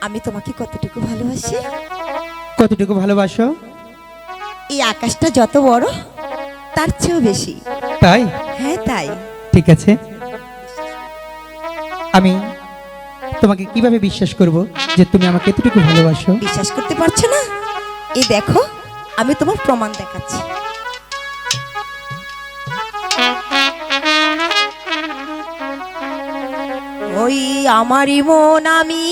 আমি তোমাকে কতটুকু ভালোবাসি। কতটুকু ভালোবাসো? এই আকাশটা যত বড় তার চেয়েও বেশি। তাই? হ্যাঁ তাই। ঠিক আছে। আমি তোমাকে কীভাবে বিশ্বাস করব যে তুমি আমাকে এতটুকু ভালোবাসো? বিশ্বাস করতে পারছ না? এই দেখো আমি তোমার প্রমাণ দেখাচ্ছি। ওই আমারই মন আমি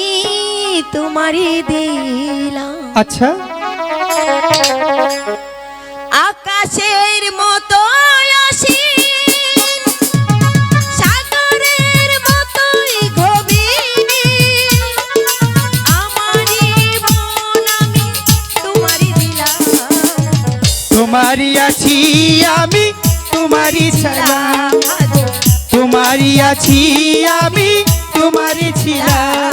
তোমারই দিলাম। আচ্ছা। আকাশের মতো আসি মন তোমারই আছি আমি তোমারই ছিলাম তোমারই আছি আমি তোমারই ছিলাম।